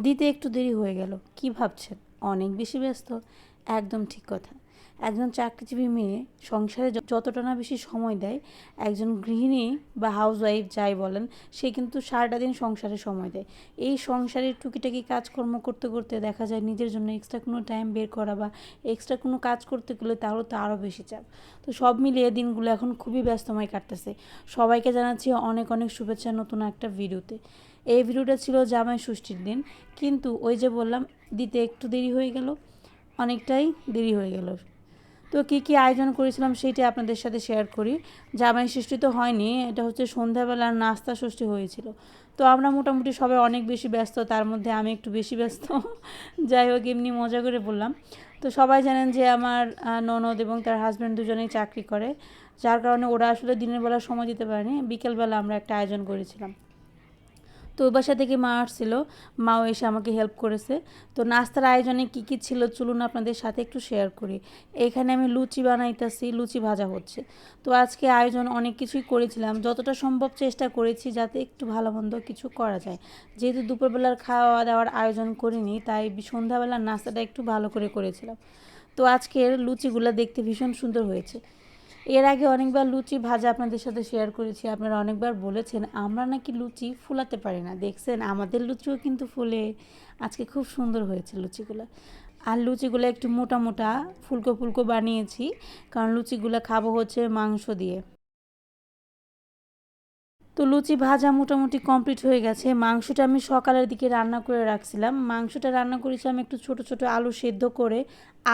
দিতে একটু দেরি হয়ে গেল। কি ভাবছেন? অনেক বেশি ব্যস্ত? একদম ঠিক কথা। একজন চাকরিজীবী মেয়ে সংসারে যতটা না বেশি সময় দেয়, একজন গৃহিণী বা হাউসওয়াইফ যাই বলেন, সে কিন্তু সারাটা দিন সংসারে সময় দেয়। এই সংসারের টুকিটাকি কাজকর্ম করতে করতে দেখা যায় নিজের জন্য এক্সট্রা কোনো টাইম বের করা বা এক্সট্রা কোনো কাজ করতে গেলে তাহলে তো আরও বেশি চাপ। তো সব মিলিয়ে দিনগুলো এখন খুবই ব্যস্তময় কাটতেছে। সবাইকে জানাচ্ছি অনেক অনেক শুভেচ্ছা নতুন একটা ভিডিওতে এই ভিডিওটা ছিল জামাই ষষ্ঠীর দিন। কিন্তু ওই যে বললাম, দিতে একটু দেরি হয়ে গেল, অনেকটাই দেরি হয়ে গেল। তো কী কী আয়োজন করেছিলাম সেইটা আপনাদের সাথে শেয়ার করি। জামাই ষষ্ঠী তো হয়নি, এটা হচ্ছে সন্ধ্যাবেলার নাস্তা ষষ্ঠী হয়েছিল। তো আমরা মোটামুটি সবাই অনেক বেশি ব্যস্ত, তার মধ্যে আমি একটু বেশি ব্যস্ত। যাই হোক, এমনি মজা করে বললাম। তো সবাই জানেন যে আমার ননদ এবং তার হাজব্যান্ড দুজনেই চাকরি করে। যার কারণে ওরা আসলে দিনের বেলা সময় দিতে পারেনি। বিকেলবেলা আমরা একটা আয়োজন করেছিলাম। তো ওই বাসা থেকে মা আসছিল। মাও এসে আমাকে হেল্প করেছে। তো নাস্তার আয়োজনে কী কী ছিল চলুন আপনাদের সাথে একটু শেয়ার করি। এখানে আমি লুচি বানাইতেছি, লুচি ভাজা হচ্ছে। তো আজকে আয়োজন অনেক কিছুই করেছিলাম। যতটা সম্ভব চেষ্টা করেছি যাতে একটু ভালো মন্দ কিছু করা যায়। যেহেতু দুপুরবেলার খাওয়া দাওয়ার আয়োজন করিনি, তাই সন্ধ্যাবেলার নাস্তাটা একটু ভালো করে করেছিলাম। তো আজকের লুচিগুলো দেখতে ভীষণ সুন্দর হয়েছে। এর আগে অনেকবার লুচি ভাজা আপনাদের সাথে শেয়ার করেছি, আপনারা অনেকবার বলেছেন, আমরা নাকি লুচি ফুলাতে পারি না। দেখছেন, আমাদের লুচিও কিন্তু ফুলে। আজকে খুব সুন্দর হয়েছে লুচিগুলো। আর লুচিগুলো একটু মোটা মোটা, ফুলকো ফুলকো বানিয়েছি, কারণ লুচিগুলো খাব হচ্ছে মাংস দিয়ে। তো লুচি ভাজা মোটামুটি কমপ্লিট হয়ে গেছে। মাংসটা আমি সকালের দিকে রান্না করে রাখছিলাম। মাংসটা রান্না করেছিলাম একটু ছোট ছোট আলু সেদ্ধ করে,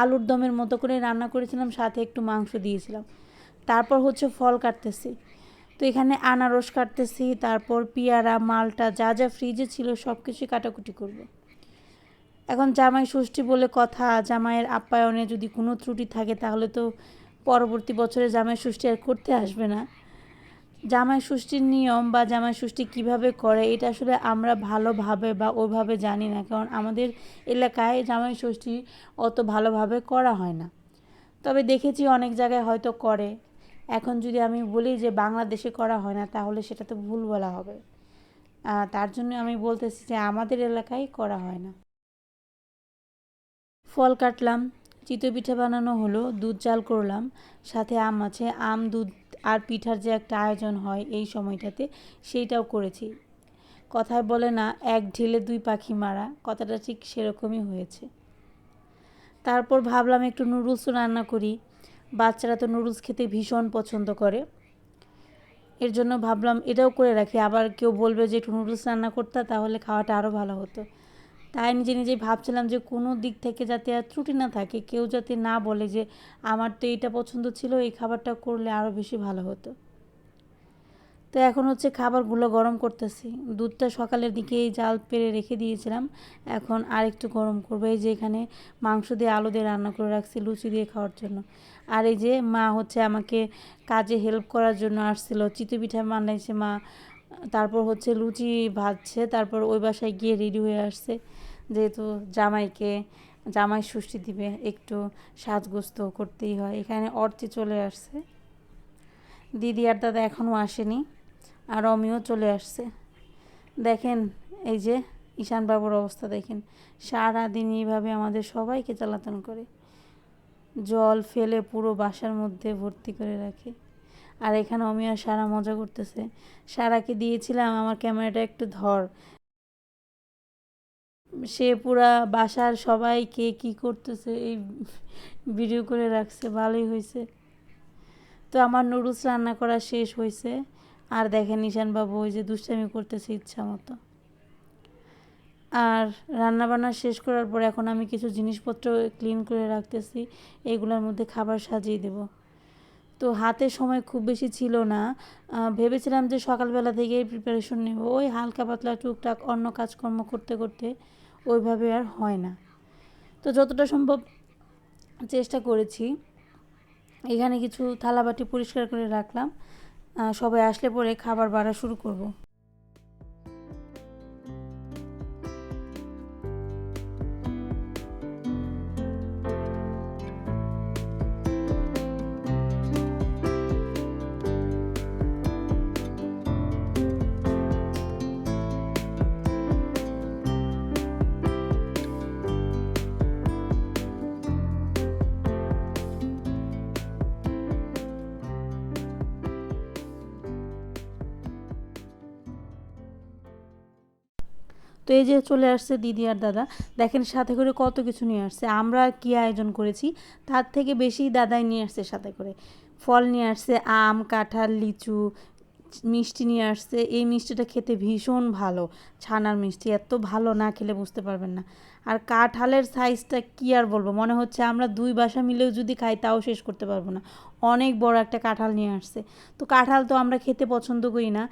আলুর দমের মতো করে রান্না করেছিলাম, সাথে একটু মাংস দিয়েছিলাম। তারপর হচ্ছে ফল কাটতেছি। তো এখানে আনারস কাটতেছি, তারপর পেয়ারা, মালটা, যা যা ফ্রিজে ছিল সব কিছুই কাটাকুটি করব। এখন জামাই ষষ্ঠী বলে কথা, জামাইয়ের আপ্যায়নে যদি কোনো ত্রুটি থাকে তাহলে তো পরবর্তী বছরে জামাই ষষ্ঠী আর করতে আসবে না। জামাই ষষ্ঠীর নিয়ম বা জামাই ষষ্ঠী কীভাবে করে এটা আসলে আমরা ভালোভাবে বা ওইভাবে জানি না, কারণ আমাদের এলাকায় জামাই ষষ্ঠী অত ভালোভাবে করা হয় না। তবে দেখেছি অনেক জায়গায় হয়তো করে। এখন যদি আমি বলি যে বাংলাদেশে করা হয় না, তাহলে সেটা তো ভুল বলা হবে। তার জন্য আমি বলতেছি যে আমাদের এলাকায় করা হয় না। ফল কাটলাম, চিতই পিঠা বানানো হলো, দুধ চাল করলাম, সাথে আম আছে। আম, দুধ আর পিঠার যে একটা আয়োজন হয় এই সময়টাতে সেইটাও করেছি। কথায় বলে না, এক ঢিলে দুই পাখি মারা, কথাটা ঠিক সেরকমই হয়েছে। তারপর ভাবলাম একটু নুডলসও রান্না করি বাচ্চারা তো নুডলস খেতে ভীষণ পছন্দ করে। এর জন্য ভাবলাম এটাও করে রাখি। আবার কেউ বলবে যে একটু নুডলস রান্না করতে, তাহলে খাওয়াটা আরও ভালো হতো। তাই নিজে নিজেই ভাবছিলাম যে কোনো দিক থেকে যাতে আর ত্রুটি না থাকে, কেউ যাতে না বলে যে আমার তো এইটা পছন্দ ছিল, এই খাবারটা করলে আরও বেশি ভালো হতো। তো এখন হচ্ছে খাবারগুলো গরম করতেছি। দুধটা সকালের দিকেই জাল পেরে রেখে দিয়েছিলাম। এখন আর একটু গরম করব। এই যে এখানে মাংস দিয়ে আলু দিয়ে রান্না করে রাখছি লুচি দিয়ে খাওয়ার জন্য। আর এই যে মা হচ্ছে আমাকে কাজে হেল্প করার জন্য আসছিল। চিতই পিঠা বানাইছে মা। তারপর হচ্ছে লুচি ভাজছে। তারপর ওই বাসায় গিয়ে রেডি হয়ে আসছে। যেহেতু জামাইকে, জামাই ষষ্ঠী দিবে, একটু সাজগোজ তো করতেই হয়। এখানে অর্চি চলে আসছে। দিদি আর দাদা এখনও আসেনি। আর অমিও চলে আসছে। দেখেন, এই যে ঈশান বাবুর অবস্থা দেখেন। সারাদিন এইভাবে আমাদের সবাইকে চালাতন করে। জল ফেলে পুরো বাসার মধ্যে ভর্তি করে রাখে। আর এখানে অমি আর সারা মজা করতেছে। সারাকে দিয়েছিলাম, আমার ক্যামেরাটা একটু ধর। সে পুরা বাসার সবাই কে কি করতেছে, এই ভিডিও করে রাখছে, ভালোই হয়েছে। তো আমার নুডলস রান্না করা শেষ হয়েছে। আর দেখেন নিশানবাবু ওই যে দুষ্টামি করতেছে ইচ্ছা মতো আর রান্না বান্না শেষ করার পর এখন আমি কিছু জিনিসপত্র ক্লিন করে রাখতেছি, এগুলোর মধ্যে খাবার সাজিয়ে দেব। তো হাতে সময় খুব বেশি ছিল না। ভেবেছিলাম যে সকালবেলা থেকেই প্রিপারেশন নেব। ওই হালকা পাতলা টুকটাক অন্য কাজকর্ম করতে করতে ওইভাবে আর হয় না। তো যতটা সম্ভব চেষ্টা করেছি। এখানে কিছু থালাবাটি পরিষ্কার করে রাখলাম। সবাই আসলে পরে খাবার বাড়া শুরু করব। তো এই যে চলে আসছে দিদি আর দাদা, দেখেন সাথে করে কত কিছু নিয়ে আসছে। আমরা কি আয়োজন করেছি? তার থেকে বেশি দাদাই নিয়ে আসছে সাথে করে। ফল নিয়ে আসছে আম, কাঁঠাল, লিচু মিষ্টি নিয়ে আসছে, এই মিষ্টিটা খেতে ভীষণ ভালো। ছানার মিষ্টি, এত ভালো না খেলে বুঝতে পারবেন না। আর কাঁঠালের সাইজটা কি আর বলব? মনে হচ্ছে আমরা দুই বাসা মিলেও যদি খাই তাও শেষ করতে পারব না। অনেক বড় একটা কাঁঠাল নিয়ে আসছে। তো কাঁঠাল তো আমরা খেতে পছন্দ করি না।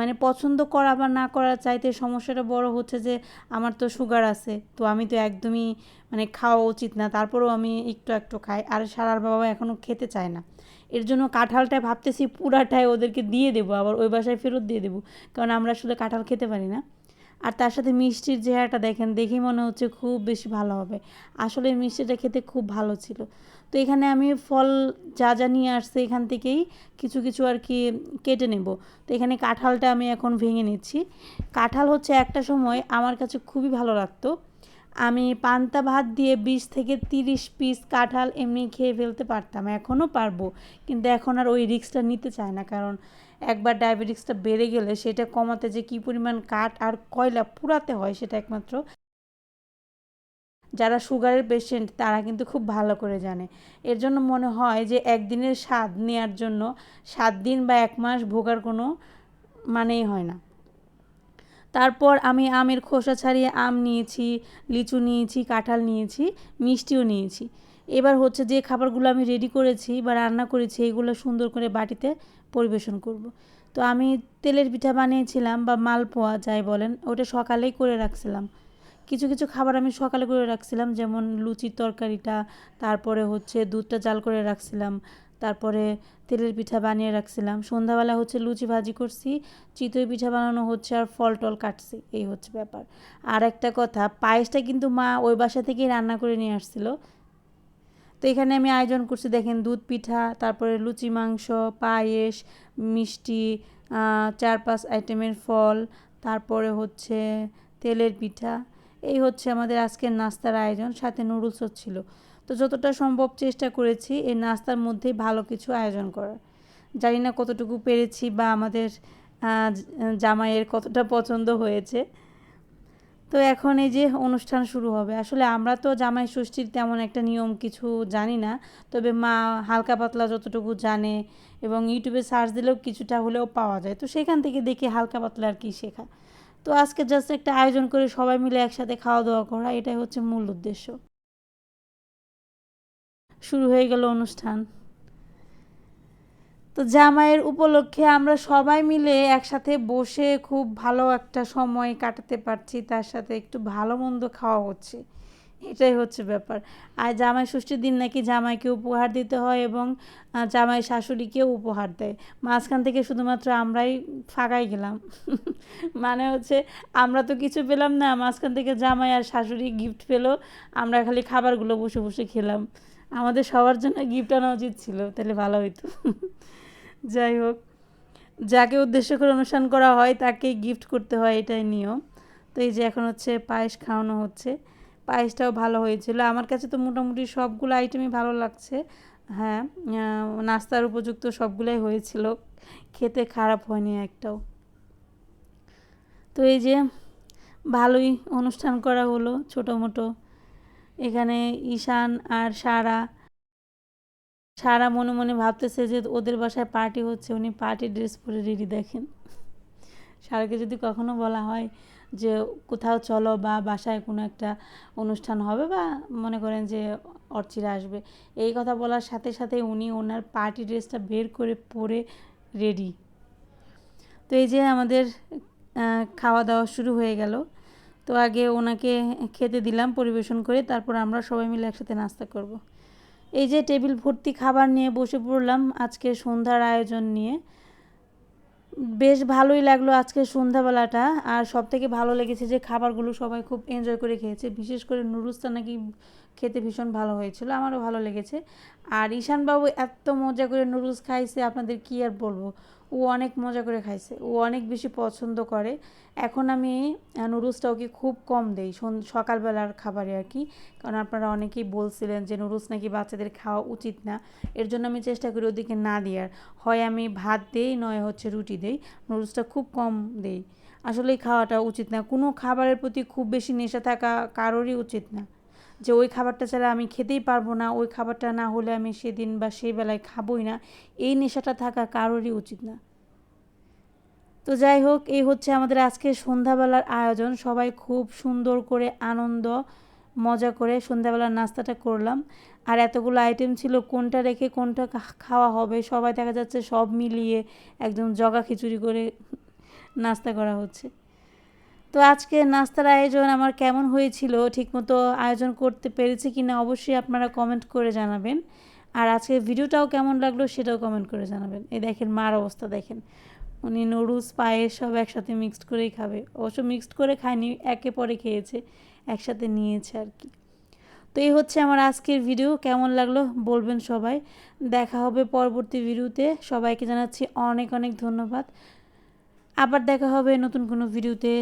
মানে পছন্দ করা বা না করার চাইতে সমস্যাটা বড় হচ্ছে যে, আমার তো সুগার আছে, তো আমি তো একদমই মানে খাওয়া উচিত না। তারপরেও আমি একটু একটু খাই। আর সারার বাবা এখনও খেতে চায় না। এর জন্য কাঁঠালটা ভাবতেছি পুরাটাই ওদেরকে দিয়ে দেবো, আবার ওই বাসায় ফেরত দিয়ে দেবো, কারণ আমরা আসলে কাঁঠাল খেতে পারি না। আর তার সাথে মিষ্টির চেহারাটা দেখেন দেখেই মনে হচ্ছে খুব বেশি ভালো হবে। আসলে মিষ্টিটা খেতে খুব ভালো ছিল। তো এখানে আমি ফল যা যা নিয়ে আসছে এখান থেকেই কিছু কিছু আর কি কেটে নেব। তো এখানে কাঁঠালটা আমি এখন ভেঙে নিচ্ছি। কাঁঠাল হচ্ছে একটা সময় আমার কাছে খুবই ভালো লাগতো। আমি পান্তা ভাত দিয়ে বিশ থেকে তিরিশ পিস কাঁঠাল এমনি খেয়ে ফেলতে পারতাম, এখনও পারব। কিন্তু এখন আর ওই রিক্সটা নিতে চায় না, কারণ একবার ডায়াবেটিক্সটা বেড়ে গেলে সেটা কমাতে যে কী পরিমাণ কাঠ আর কয়লা পুরাতে হয় সেটা একমাত্র যারা সুগারের পেশেন্ট তারা কিন্তু খুব ভালো করে জানে। এর জন্য মনে হয় যে একদিনের স্বাদ নেওয়ার জন্য সাত দিন বা এক মাস ভোগার কোনো মানেই হয় না। তারপর আমি আমের খোসা ছাড়িয়ে আম নিয়েছি, লিচু নিয়েছি, কাঁঠাল নিয়েছি, মিষ্টিও নিয়েছি এবার হচ্ছে যে খাবারগুলো আমি রেডি করেছি বা রান্না করেছি, এগুলো সুন্দর করে বাটিতে পরিবেশন করব। তো আমি তেলের পিঠা বানিয়েছিলাম বা মালপোয়া যাই বলেন, ওটা সকালেই করে রাখছিলাম কিছু কিছু খাবার আমি সকালে করে রাখছিলাম, যেমন লুচির তরকারিটা, তারপরে হচ্ছে দুধটা জাল করে রাখছিলাম তারপরে তেলের পিঠা বানিয়ে রাখছিলাম। সন্ধ্যাবেলা হচ্ছে লুচি ভাজি করছি, চিতই পিঠা বানানো হচ্ছে আর ফল টল কাটছি, এই হচ্ছে ব্যাপার। আর একটা কথা, পায়েসটা কিন্তু মা ওই বাসা থেকেই রান্না করে নিয়ে আসছিল। তো এখানে আমি আয়োজন করছি, দেখেন দুধ পিঠা, তারপরে লুচি মাংস, পায়েস, মিষ্টি চার পাঁচ আইটেমের ফল, তারপরে হচ্ছে তেলের পিঠা। এই হচ্ছে আমাদের আজকের নাস্তার আয়োজন, সাথে নুডলসও ছিল। তো যতটা সম্ভব চেষ্টা করেছি এই নাস্তার মধ্যেই ভালো কিছু আয়োজন করার। জানি না কতটুকু পেরেছি বা আমাদের জামাইয়ের কতটা পছন্দ হয়েছে। তো এখন এই যে অনুষ্ঠান শুরু হবে, আসলে আমরা তো জামাই ষষ্ঠীর তেমন একটা নিয়ম কিছু জানি না, তবে মা হালকা পাতলা যতটুকু জানে এবং ইউটিউবে সার্চ দিলেও কিছুটা হলেও পাওয়া যায়, তো সেখান থেকে দেখে হালকা পাতলা আর কি শেখা। তো আজকে জাস্ট একটা আয়োজন করে সবাই মিলে একসাথে খাওয়া দাওয়া করা, এটাই হচ্ছে মূল উদ্দেশ্য। শুরু হয়ে গেল অনুষ্ঠান। তো জামাইয়ের উপলক্ষে আমরা সবাই মিলে একসাথে বসে খুব ভালো একটা সময় কাটাতে পারছি, তার সাথে একটু ভালো মন্দ খাওয়া হচ্ছে। এটাই হচ্ছে ব্যাপার। আর জামাই ষষ্ঠীর দিন নাকি জামাইকে উপহার দিতে হয় এবং জামাই শাশুড়িকেও উপহার দেয়। মাঝখান থেকে শুধুমাত্র আমরাই ফাঁকাই গেলাম। মানে হচ্ছে আমরা তো কিছু পেলাম না, মাঝখান থেকে জামাই আর শাশুড়ি গিফট পেল, আমরা খালি খাবারগুলো বসে বসে খেলাম। আমাদের সবার জন্য গিফট আনা উচিত ছিল, তাহলে ভালো হইতো। যাই হোক, যাকে উদ্দেশ্য করে অনুষ্ঠান করা হয়, তাকেই গিফট করতে হয়, এটাই নিয়ম। তো এই যে এখন হচ্ছে পায়েস খাওয়ানো হচ্ছে, পায়েসটাও ভালো হয়েছিল। আমার কাছে তো মোটামুটি সবগুলো আইটেমই ভালো লাগছে। হ্যাঁ নাস্তার উপযুক্ত সবগুলোই হয়েছিল। খেতে খারাপ হয়নি একটাও। তো এই যে ভালোই অনুষ্ঠান করা হলো ছোটো মোটো এখানে ঈশান আর সারা সারা মনে মনে ভাবতেছে যে ওদের বাসায় পার্টি হচ্ছে। উনি পার্টি ড্রেস পরে রেডি দেখেন। সারাকে যদি কখনো বলা হয় যে কোথাও চলো বা বাসায় কোনো একটা অনুষ্ঠান হবে বা মনে করেন যে অর্চিরা আসবে, এই কথা বলার সাথে সাথে উনি ওনার পার্টি ড্রেসটা বের করে পরে রেডি তো এই যে আমাদের খাওয়া দাওয়া শুরু হয়ে গেল। তো আগে ওনাকে খেতে দিলাম পরিবেশন করে, তারপর আমরা সবাই মিলে একসাথে নাস্তা করব। এই যে টেবিল ভর্তি খাবার নিয়ে বসে পড়লাম আজকে সন্ধ্যার আয়োজন নিয়ে। বেশ ভালোই লাগল আজকে সন্ধ্যাবেলাটা, আর সব থেকে ভালো লেগেছে যে খাবারগুলো সবাই খুব এনজয় করে খেয়েছে। বিশেষ করে নুডলসটা নাকি খেতে ভীষণ ভালো হয়েছিল, আমারও ভালো লেগেছে। আর ঈশানবাবু এত মজা করে নুডলস খাইছে, আপনাদের কী আর বলব? ও অনেক মজা করে খাইছে। ও অনেক বেশি পছন্দ করে। এখন আমি নুডলসটা ওকে খুব কম দেই সকালবেলার খাবারে আর কি। কারণ আপনারা অনেকেই বলছিলেন যে নুডলস নাকি বাচ্চাদের খাওয়া উচিত না। এর জন্য আমি চেষ্টা করি ওদিকে না দেওয়ার। হয় আমি ভাত দেই, নয় হচ্ছে রুটি দেই। নুডলসটা খুব কম দেই। আসলেই খাওয়াটা উচিত না। কোনো খাবারের প্রতি খুব বেশি নেশা থাকা কারোরই উচিত না। যে ওই খাবারটা ছাড়া আমি খেতেই পারব না, ওই খাবারটা না হলে আমি সেদিন বা সেই বেলায় খাবোই না। এই নেশাটা থাকা কারোরই উচিত না। তো যাই হোক, এই হচ্ছে আমাদের আজকে সন্ধ্যাবেলার আয়োজন। সবাই খুব সুন্দর করে আনন্দ, মজা করে সন্ধ্যাবেলার নাস্তাটা করলাম। আর এতগুলো আইটেম ছিল, কোনটা রেখে কোনটা খাওয়া হবে, সবাই দেখা যাচ্ছে সব মিলিয়ে একদম জগা খিচুড়ি করে নাস্তা করা হচ্ছে। তো আজকে নাস্তার আয়োজন আমার কেমন হয়েছিল, ঠিকমতো আয়োজন করতে পেরেছি কি না অবশ্যই আপনারা কমেন্ট করে জানাবেন। আর আজকে ভিডিওটাও কেমন লাগল সেটাও কমেন্ট করে জানাবেন। এই দেখেন, মার অবস্থা দেখেন। উনি নুডলস, পায়েস সব একসাথে মিক্সড করেই খাবে। অবশ্য মিক্সড করে খায়নি, একে পরে খেয়েছে, একসাথে নিয়েছে আর কি। তো এই হচ্ছে আমার আজকের ভিডিও কেমন লাগল বলবেন সবাই। দেখা হবে পরবর্তী ভিডিওতে সবাইকে জানাচ্ছি অনেক অনেক ধন্যবাদ। আবার দেখা হবে নতুন কোনো ভিডিওতে